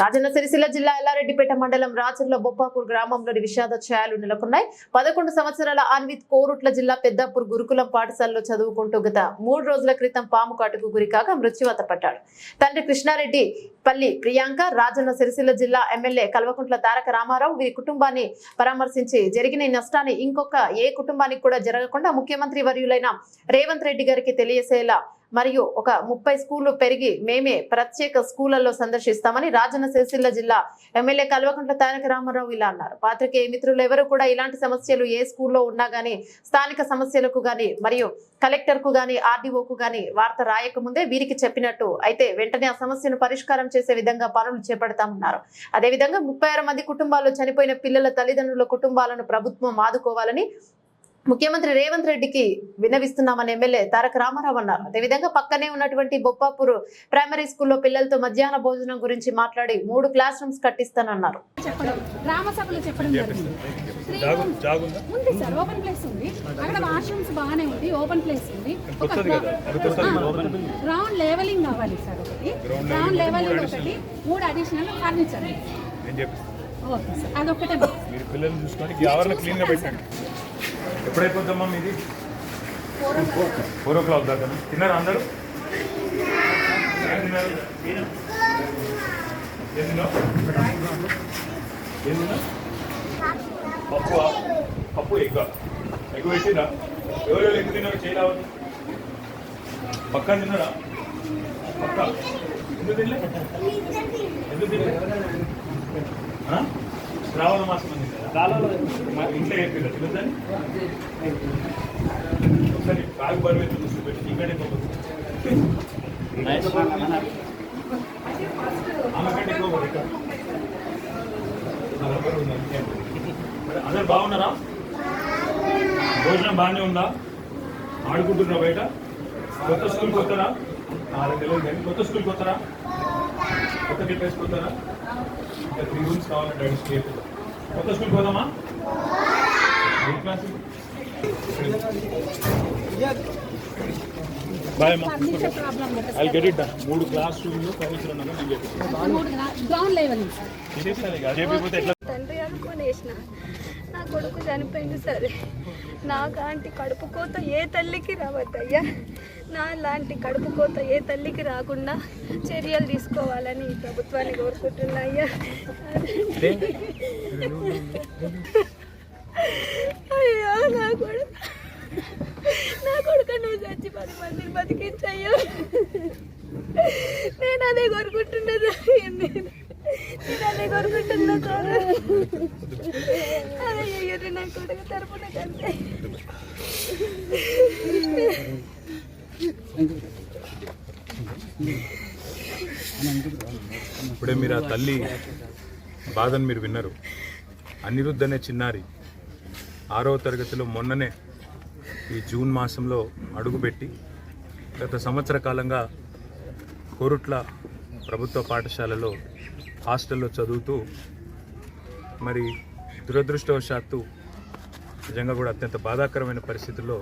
రాజన్న సిరిసిల్ల జిల్లా ఎల్లారెడ్డిపేట మండలం రాచర్ల బొప్పాపూర్ గ్రామంలోని విషాద ఛాయలు నెలకొన్నాయి. పదకొండు సంవత్సరాల అన్విత్ కోరుట్ల జిల్లా పెద్దాపూర్ గురుకులం పాఠశాలలో చదువుకుంటూ గత మూడు రోజుల క్రితం పాము కాటుకు గురికాక మృత్యువత పడ్డాడు. తండ్రి కృష్ణారెడ్డి పల్లి ప్రియాంక రాజన్న సిరిసిల్ల జిల్లా ఎమ్మెల్యే కల్వకుంట్ల తారక రామారావు వీరి కుటుంబాన్ని పరామర్శించి జరిగిన నష్టాన్ని ఇంకొక ఏ కుటుంబానికి కూడా జరగకుండా ముఖ్యమంత్రి వర్యులైన రేవంత్ రెడ్డి గారికి తెలియసేలా మరియు ఒక ముప్పై స్కూళ్ళు పెరిగి మేమే ప్రత్యేక స్కూళ్ళలో సందర్శిస్తామని రాజన్న సిరిసిల్ల జిల్లా ఎమ్మెల్యే కల్వకుంట్ల తారక రామారావు ఇలా అన్నారు. పాత్రికేయ మిత్రులు ఎవరు కూడా ఇలాంటి సమస్యలు ఏ స్కూల్లో ఉన్నా గానీ స్థానిక సమస్యలకు గానీ మరియు కలెక్టర్కు గానీ ఆర్డీఓకు గానీ వార్త రాయకముందే వీరికి చెప్పినట్టు అయితే వెంటనే ఆ సమస్యను పరిష్కారం చేసే విధంగా పనులు చేపడతామన్నారు. అదేవిధంగా ముప్పై ఆరు మంది కుటుంబాల్లో చనిపోయిన పిల్లల తల్లిదండ్రుల కుటుంబాలను ప్రభుత్వం ఆదుకోవాలని ముఖ్యమంత్రి రేవంత్ రెడ్డికి విన్నవిస్తున్నామని ఎమ్మెల్యే తారక రామారావు అన్నారు. అదేవిధంగా పక్కనే ఉన్నటువంటి బొప్పాపూర్ ప్రైమరీ స్కూల్లో పిల్లలతో మధ్యాహ్న భోజనం గురించి మాట్లాడి మూడు క్లాస్ రూమ్స్ కట్టిస్తానన్నారు సార్ ఓపెన్ ప్లేస్ ఉంది. అక్కడ వాష్రూమ్స్ బాగానే ఉంది ఓపెన్ ప్లేస్ ఉంది. ఒక కొత్తది కదా అది కొత్తది గ్రౌండ్ లెవెలింగ్ కావాలి సార్ ఒకటి. గ్రౌండ్ లెవెలింగ్ ఒకటి మూడు అడిషనల్ ఫర్నిచర్ నేను చెప్పిస్తాను ఓకే సార్ అదొకటే మీరు పిల్లల్ని చూసుకొని ఈ ఆవరణ క్లీన్గా పెట్టండి. ఎప్పుడైపోద్దమ్మా మీది? ఫోర్ ఓ క్లాక్ దాకా. తిన్నారా అందరూ? తిన్నారు? ఏం పప్పు పప్పు ఎగ్గ ఎగ్ పెట్టినా ఎవరెవరు ఎగ్ తిన్నారు? చేయరావద్దు పక్క తిన్నారా? పక్క? ఎందుకు తినలే? ఎందుకు తినలే? శ్రావణ మాసం ఇంట్లో ఒకసారి బరువు చూసి ఆమెకంటే అందరు బాగున్నారా? భోజనం బాగానే ఉందా? ఆడుకుంటున్నారా బయట? కొత్త స్కూల్కి వస్తారా? నాలుగు తెలియదు కానీ కొత్త స్కూల్కి వస్తారా? కొత్త గిట్ వేసుకుంటారా ఇంకా త్రీ రూమ్స్ కావాలంటే స్టే కొత్త స్కూల్కి పోదామా బాయ్ ఐ గెట్ ఇట్ మూడు క్లాస్ రూమ్లు నేను గ్రౌండ్ చెప్పిపోతే ఎట్లా? తండ్రి కొడుకు చనిపోయింది సరే. నాలాంటి కడుపు కోత ఏ తల్లికి రావద్దయ్యా. నా లాంటి కడుపు కోత ఏ తల్లికి రాకుండా చర్యలు తీసుకోవాలని ఈ ప్రభుత్వాన్ని కోరుకుంటున్నాయ్యా అయ్యా అయ్యా నా కొడుకు నా కొడుకు నువ్వు చచ్చి పది మందిని బతికించయ్యా నేను అదే కోరుకుంటున్నది నేను అదే కోరుకుంటున్నా సార్ అదే అయ్యో నా కొడుకు తరపున కంటే ఇప్పుడే మీరు ఆ తల్లి బాధను మీరు విన్నారు. అనిరుద్ధ్ అనే చిన్నారి. ఆరవ తరగతిలో మొన్ననే ఈ జూన్ మాసంలో అడుగుపెట్టి గత సంవత్సర కాలంగా కోరుట్ల ప్రభుత్వ పాఠశాలలో హాస్టల్లో చదువుతూ మరి దురదృష్టవశాత్తు నిజంగా కూడా అత్యంత బాధాకరమైన పరిస్థితుల్లో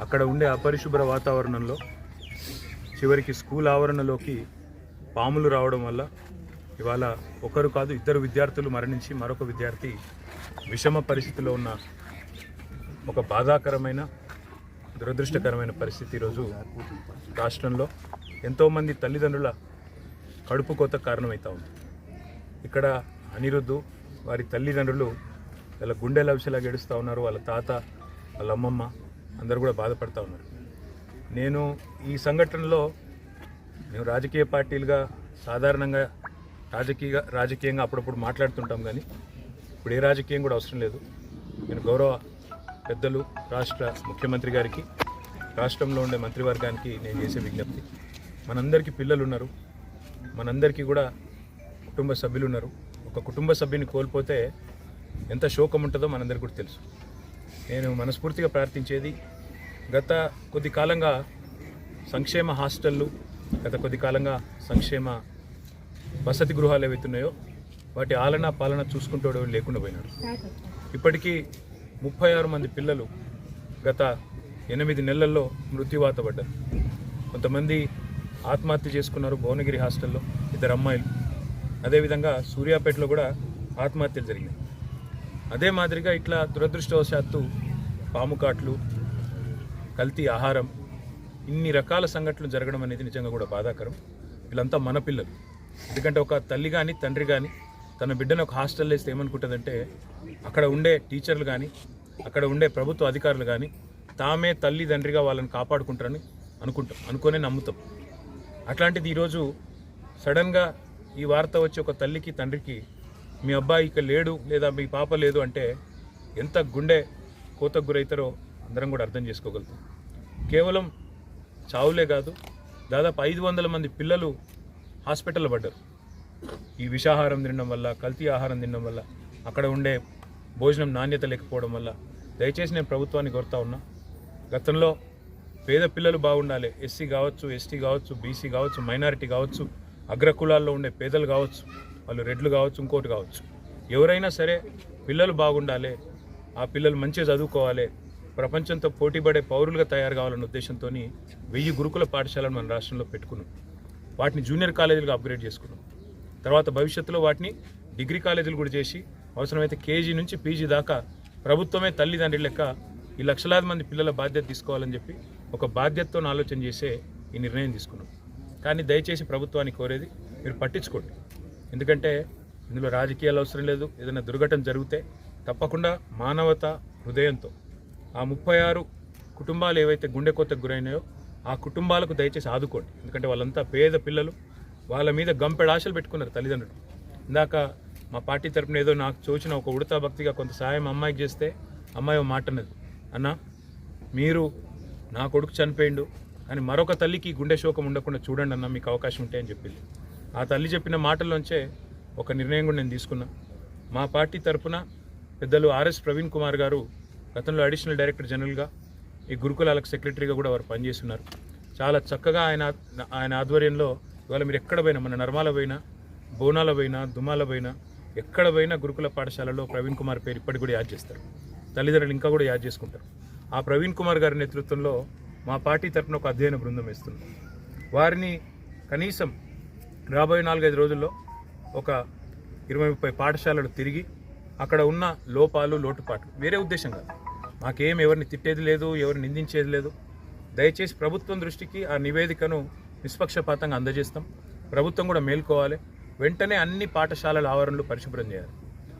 అక్కడ ఉండే అపరిశుభ్ర వాతావరణంలో చివరికి స్కూల్ ఆవరణలోకి పాములు రావడం వల్ల ఇవాళ ఒకరు కాదు ఇద్దరు విద్యార్థులు మరణించి మరొక విద్యార్థి విషమ పరిస్థితిలో ఉన్న ఒక బాధాకరమైన దురదృష్టకరమైన పరిస్థితి ఈరోజు రాష్ట్రంలో. ఎంతోమంది తల్లిదండ్రుల కడుపు కోత కారణమవుతా ఉంది. ఇక్కడ అనిరుద్ధు వారి తల్లిదండ్రులు వాళ్ళ గుండెల విషయలా గెడుస్తూ ఉన్నారు. వాళ్ళ తాత వాళ్ళ అమ్మమ్మ అందరూ కూడా బాధపడతా ఉన్నారు. నేను ఈ సంఘటనలో మేము రాజకీయ పార్టీలుగా సాధారణంగా రాజకీయ రాజకీయంగా అప్పుడప్పుడు మాట్లాడుతుంటాం కానీ ఇప్పుడు ఏ రాజకీయం కూడా అవసరం లేదు. నేను గౌరవ పెద్దలు రాష్ట్ర ముఖ్యమంత్రి గారికి రాష్ట్రంలో ఉండే మంత్రివర్గానికి నేను చేసే విజ్ఞప్తి. మనందరికీ పిల్లలు ఉన్నారు మనందరికీ కూడా కుటుంబ సభ్యులు ఉన్నారు ఒక కుటుంబ సభ్యుని కోల్పోతే ఎంత శోకం ఉంటుందో మనందరికీ కూడా తెలుసు. నేను మనస్ఫూర్తిగా ప్రార్థించేది గత కొద్ది కాలంగా సంక్షేమ హాస్టళ్ళు గత కొద్ది కాలంగా సంక్షేమ వసతి గృహాలు ఏవైతున్నాయో వాటి ఆలన పాలన చూసుకుంటూ లేకుండా పోయినారు. ఇప్పటికీ ముప్పై ఆరు మంది పిల్లలు గత ఎనిమిది నెలల్లో మృత్యువాత పడ్డారు. కొంతమంది ఆత్మహత్య చేసుకున్నారు భువనగిరి హాస్టల్లో ఇద్దరు అమ్మాయిలు. అదేవిధంగా సూర్యాపేటలో కూడా ఆత్మహత్యలు జరిగినాయి. అదే మాదిరిగా ఇట్లా దురదృష్టవశాత్తు పాము కాట్లు కల్తీ ఆహారం ఇన్ని రకాల సంఘటనలు జరగడం అనేది నిజంగా కూడా బాధాకరం. వీళ్ళంతా మన పిల్లలు. ఎందుకంటే ఒక తల్లి కానీ తండ్రి కానీ తన బిడ్డను ఒక హాస్టల్లో వేస్తే ఏమనుకుంటుందంటే అక్కడ ఉండే టీచర్లు కానీ అక్కడ ఉండే ప్రభుత్వ అధికారులు కానీ తామే తల్లి తండ్రిగా వాళ్ళని కాపాడుకుంటారని అనుకుంటాం అనుకునే నమ్ముతాం. అట్లాంటిది ఈరోజు సడన్గా ఈ వార్త వచ్చి ఒక తల్లికి తండ్రికి మీ అబ్బాయి ఇక లేడు లేదా మీ పాప లేదు అంటే ఎంత గుండె కోతకు గురవుతారో అందరం కూడా అర్థం చేసుకోగలుగుతాం. కేవలం చావులే కాదు దాదాపు ఐదు వందల మంది పిల్లలు హాస్పిటల్లో పడ్డారు. ఈ విషాహారం తినడం వల్ల కల్తీ ఆహారం తినడం వల్ల అక్కడ ఉండే భోజనం నాణ్యత లేకపోవడం వల్ల దయచేసి నేను ప్రభుత్వాన్ని కోరుతా ఉన్నా గతంలో పేద పిల్లలు బాగుండాలి. ఎస్సీ కావచ్చు ఎస్టీ కావచ్చు బీసీ కావచ్చు మైనారిటీ కావచ్చు అగ్రకులాల్లో ఉండే పేదలు కావచ్చు వాళ్ళు రెడ్లు కావచ్చు ఇంకోటి కావచ్చు. ఎవరైనా సరే పిల్లలు బాగుండాలి ఆ పిల్లలు మంచిగా చదువుకోవాలి ప్రపంచంతో పోటీపడే పౌరులుగా తయారు కావాలన్న ఉద్దేశంతో వెయ్యి గురుకుల పాఠశాలను మన రాష్ట్రంలో పెట్టుకున్నాం. వాటిని జూనియర్ కాలేజీలుగా అప్గ్రేడ్ చేసుకున్నాం. తర్వాత భవిష్యత్తులో వాటిని డిగ్రీ కాలేజీలు కూడా చేసి అవసరమైతే కేజీ నుంచి పీజీ దాకా ప్రభుత్వమే తల్లిదండ్రి లెక్క ఈ లక్షలాది మంది పిల్లల బాధ్యత తీసుకోవాలని చెప్పి ఒక బాధ్యతతో ఆలోచన చేసే ఈ నిర్ణయం తీసుకున్నాం. కానీ దయచేసి ప్రభుత్వాన్ని కోరేది మీరు పట్టించుకోండి. ఎందుకంటే ఇందులో రాజకీయాలు అవసరం లేదు. ఏదైనా దుర్ఘటన జరిగితే తప్పకుండా మానవత హృదయంతో ఆ ముప్పై ఆరు కుటుంబాలు ఏవైతే గుండె కోతకు గురైనాయో ఆ కుటుంబాలకు దయచేసి ఆదుకోండి. ఎందుకంటే వాళ్ళంతా పేద పిల్లలు. వాళ్ళ మీద గంపెడు ఆశలు పెట్టుకున్నారు తల్లిదండ్రులు. ఇందాక మా పార్టీ తరపున ఏదో నాకు చూచిన ఒక ఉడతా భక్తిగా కొంత సాయం అమ్మాయికి చేస్తే అమ్మాయి ఓ మాట అన్నది. అన్న మీరు నా కొడుకు చనిపోయిండు అని మరొక తల్లికి గుండె శోకం ఉండకుండా చూడండి అన్న మీకు అవకాశం ఉంటే అని చెప్పింది. ఆ తల్లి చెప్పిన మాటల్లోంచే ఒక నిర్ణయం కూడా నేను తీసుకున్నా. మా పార్టీ తరపున పెద్దలు ఆర్ఎస్ ప్రవీణ్ కుమార్ గారు గతంలో అడిషనల్ డైరెక్టర్ జనరల్గా ఈ గురుకులాలకు సెక్రటరీగా కూడా వారు పనిచేస్తున్నారు. చాలా చక్కగా ఆయన ఆయన ఆధ్వర్యంలో ఇవాళ మీరు ఎక్కడ పోయినా మన నర్మాల పోయినా బోనాల పోయినా దుమాల పోయినా ఎక్కడ పోయినా గురుకుల పాఠశాలలో ప్రవీణ్ కుమార్ పేరు ఇప్పటికి కూడా యాద్ చేస్తారు. తల్లిదండ్రులు ఇంకా కూడా యాద్ చేసుకుంటారు. ఆ ప్రవీణ్ కుమార్ గారి నేతృత్వంలో మా పార్టీ తరపున ఒక అధ్యయన బృందం వేస్తుంది వారిని కనీసం రాబోయే నాలుగైదు రోజుల్లో ఒక ఇరవై ముప్పై పాఠశాలలు తిరిగి అక్కడ ఉన్న లోపాలు లోటుపాట్లు. వేరే ఉద్దేశం కాదు. మాకేం ఎవరిని తిట్టేది లేదు ఎవరిని నిందించేది లేదు. దయచేసి ప్రభుత్వం దృష్టికి ఆ నివేదికను నిష్పక్షపాతంగా అందజేస్తాం. ప్రభుత్వం కూడా మేల్కోవాలి. వెంటనే అన్ని పాఠశాలల ఆవరణలు పరిశుభ్రం చేయాలి.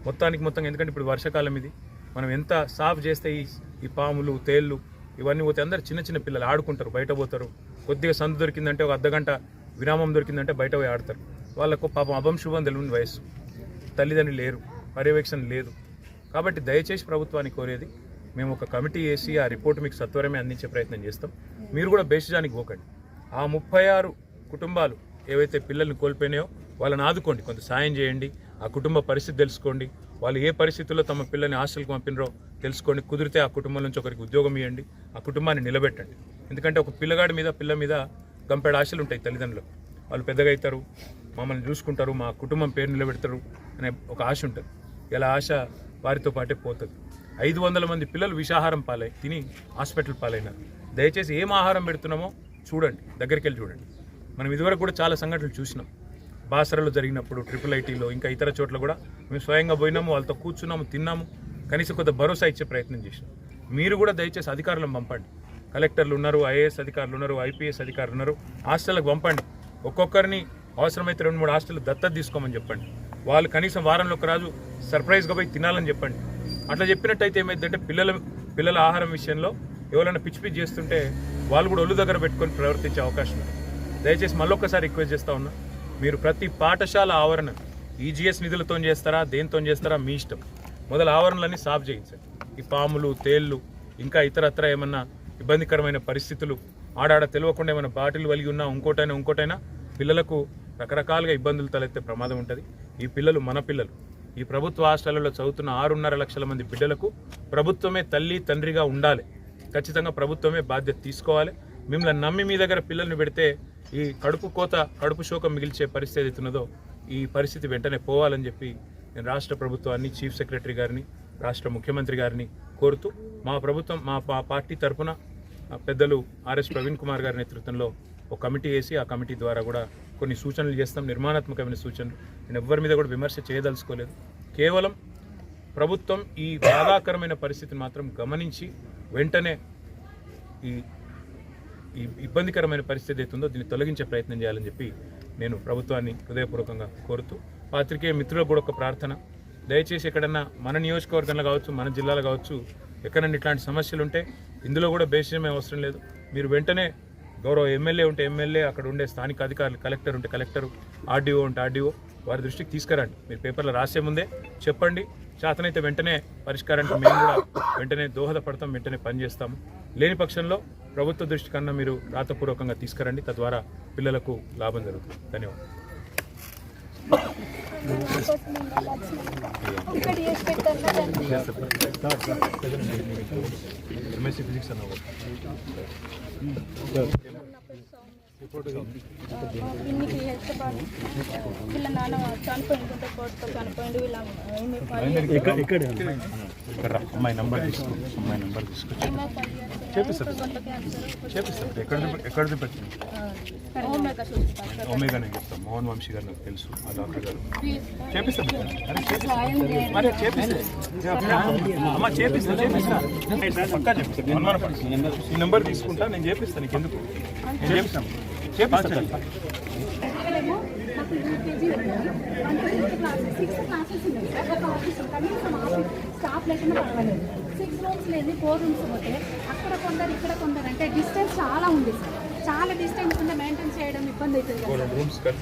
మొత్తానికి మొత్తం ఎందుకంటే ఇప్పుడు వర్షాకాలం ఇది. మనం ఎంత సాఫ్ చేస్తే ఈ ఈ పాములు తేళ్ళు ఇవన్నీ పోతే అందరు చిన్న చిన్న పిల్లలు ఆడుకుంటారు బయట పోతారు. కొద్దిగా సందు దొరికిందంటే ఒక అర్ధగంట విరామం దొరికిందంటే బయట పోయి ఆడతారు. వాళ్ళకు పాపం అభం శుభం తెలియని వయస్సు. తల్లిదండ్రులు లేరు. పర్యవేక్షణ లేదు. కాబట్టి దయచేసి ప్రభుత్వాన్ని కోరేది మేము ఒక కమిటీ వేసి ఆ రిపోర్ట్ మీకు సత్వరమే అందించే ప్రయత్నం చేస్తాం. మీరు కూడా బేషజానికి పోకండి. ఆ ముప్పై ఆరు కుటుంబాలు ఏవైతే పిల్లల్ని కోల్పోయినాయో వాళ్ళని ఆదుకోండి. కొంత సాయం చేయండి. ఆ కుటుంబ పరిస్థితి తెలుసుకోండి. వాళ్ళు ఏ పరిస్థితుల్లో తమ పిల్లల్ని హాస్టల్కి పంపినరో తెలుసుకోండి. కుదిరితే ఆ కుటుంబం నుంచి ఒకరికి ఉద్యోగం ఇవ్వండి. ఆ కుటుంబాన్ని నిలబెట్టండి. ఎందుకంటే ఒక పిల్లగాడి మీద పిల్ల మీద గంపెడు ఆశలు ఉంటాయి తల్లిదండ్రులు వాళ్ళు పెద్దగా అవుతారు. మమ్మల్ని చూసుకుంటారు. మా కుటుంబం పేరు నిలబెడతారు అనే ఒక ఆశ ఉంటుంది. ఇలా ఆశ వారితో పాటే పోతుంది. ఐదు వందల మంది పిల్లలు విషాహారం పాలై తిని హాస్పిటల్ పాలైనారు. దయచేసి ఏం ఆహారం పెడుతున్నామో చూడండి. దగ్గరికి వెళ్ళి చూడండి. మనం ఇదివరకు కూడా చాలా సంఘటనలు చూసినాం. బాసరలో జరిగినప్పుడు ట్రిపుల్ ఐటీలో ఇంకా ఇతర చోట్ల కూడా మేము స్వయంగా పోయినాము వాళ్ళతో కూర్చున్నాము తిన్నాము. కనీసం కొంత భరోసా ఇచ్చే ప్రయత్నం చేసినాం. మీరు కూడా దయచేసి అధికారులను పంపండి. కలెక్టర్లు ఉన్నారు ఐఏఎస్ అధికారులు ఉన్నారు ఐపీఎస్ అధికారులు ఉన్నారు. హాస్టల్కి పంపండి. ఒక్కొక్కరిని అవసరమైతే రెండు మూడు హాస్టల్ దత్తత తీసుకోమని చెప్పండి. వాళ్ళు కనీసం వారంలో ఒక సర్ప్రైజ్గా పోయి తినాలని చెప్పండి. అట్లా చెప్పినట్టయితే ఏమైందంటే పిల్లల పిల్లల ఆహారం విషయంలో ఎవరైనా పిచ్చి పిచ్చి చేస్తుంటే వాళ్ళు కూడా ఒళ్ళు దగ్గర పెట్టుకొని ప్రవర్తించే అవకాశం ఉంది. దయచేసి మళ్ళొక్కసారి రిక్వెస్ట్ చేస్తూ ఉన్నా మీరు ప్రతి పాఠశాల ఆవరణ ఈజీఎస్ నిధులతో చేస్తారా దేనితో చేస్తారా మీ ఇష్టం. మొదలు ఆవరణలన్నీ సాఫ్ చేయించండి. ఈ పాములు తేళ్ళు ఇంకా ఇతరత్ర ఏమన్నా ఇబ్బందికరమైన పరిస్థితులు ఆడాడ తెలియకుండా ఏమైనా బాటిల్ వలిగి ఉన్నా ఇంకోటైనా ఇంకోటైనా పిల్లలకు రకరకాలుగా ఇబ్బందులు తలెత్తే ప్రమాదం ఉంటుంది. ఈ పిల్లలు మన పిల్లలు. ఈ ప్రభుత్వ హాస్టళ్ళలో చదువుతున్న ఆరున్నర లక్షల మంది బిడ్డలకు ప్రభుత్వమే తల్లి తండ్రిగా ఉండాలి. ఖచ్చితంగా ప్రభుత్వమే బాధ్యత తీసుకోవాలి. మిమ్మల్ని నమ్మి మీ దగ్గర పిల్లల్ని పెడితే ఈ కడుపు కోత కడుపు శోకం మిగిల్చే పరిస్థితి ఏదైతున్నదో ఈ పరిస్థితి వెంటనే పోవాలని చెప్పి నేను రాష్ట్ర ప్రభుత్వాన్ని చీఫ్ సెక్రటరీ గారిని రాష్ట్ర ముఖ్యమంత్రి గారిని కోరుతూ మా ప్రభుత్వం మా పార్టీ తరఫున పెద్దలు ఆర్ఎస్ ప్రవీణ్ కుమార్ గారి నేతృత్వంలో ఒక కమిటీ వేసి ఆ కమిటీ ద్వారా కూడా కొన్ని సూచనలు చేస్తాం నిర్మాణాత్మకమైన సూచనలు. నేను ఎవ్వరి మీద కూడా విమర్శ చేయదలుచుకోలేదు. కేవలం ప్రభుత్వం ఈ బాధాకరమైన పరిస్థితిని మాత్రం గమనించి వెంటనే ఈ ఈ ఇబ్బందికరమైన పరిస్థితి అవుతుందో దీన్ని తొలగించే ప్రయత్నం చేయాలని చెప్పి నేను ప్రభుత్వాన్ని హృదయపూర్వకంగా కోరుతూ పాత్రికేయ మిత్రులకు కూడా ఒక ప్రార్థన. దయచేసి ఎక్కడన్నా మన నియోజకవర్గంలో కావచ్చు మన జిల్లాలో కావచ్చు ఎక్కడన్నా ఇట్లాంటి సమస్యలు ఉంటే ఇందులో కూడా బేసిమే అవసరం లేదు. మీరు వెంటనే గౌరవ ఎమ్మెల్యే ఉంటే ఎమ్మెల్యే అక్కడ ఉండే స్థానిక అధికారులు కలెక్టర్ ఉంటే కలెక్టర్ ఆర్డీఓ ఉంటే ఆర్డీఓ వారి దృష్టికి తీసుకురండి. మీరు పేపర్లో రాసే ముందే చెప్పండి. చేతనైతే వెంటనే పరిష్కారానికి మేము కూడా వెంటనే దోహదపడతాం వెంటనే పనిచేస్తాము. లేని పక్షంలో ప్రభుత్వ దృష్టి కన్నా మీరు రాతపూర్వకంగా తీసుకురండి. తద్వారా పిల్లలకు లాభం జరుగుతుంది. ధన్యవాదాలు. ఎంఎస్సీ ఫిజిక్స్ అన్న ఇన్నికి హెల్త్ వీళ్ళ నాన్న చనిపోయింది గుంట కోర్టుతో చనిపోయింది వీళ్ళ ఇక్కడ అమ్మాయి నంబర్ తీసుకో అమ్మాయి నంబర్ తీసుకొచ్చి క్యాన్సర్ చేపిస్తాం ఎక్కడ ఎక్కడిది పెట్టింది ఒమేగా నేను చెప్తాను మోహన్ వంశీ గారు నాకు తెలుసు ఆ డాక్టర్ గారు చేపిస్తాం అరే చేపిస్తాం అరే చేపిస్తా అమ్మ చేపిస్తా చేపిస్తా పక్కా చేపిస్తా అనుమానపడకు. ఈ నెంబర్ తీసుకుంటా నేను చేపిస్తాను నీకు ఎందుకు నేను చేపిస్తాను చేపిస్తాను క్లాసెస్ ఉన్నాయి సార్ ఒక ఆఫీస్ కనీసం ఆఫీస్ స్టాఫ్ లేకుండా పర్వాలేదు సిక్స్ రూమ్స్ లేదు ఫోర్ రూమ్స్ పోతే అక్కడ కొందరు ఇక్కడ కొందరు అంటే డిస్టెన్స్ చాలా ఉంది సార్. చాలా డిస్టెన్స్ ఉంటే మెయింటైన్ చేయడం ఇబ్బంది అవుతుంది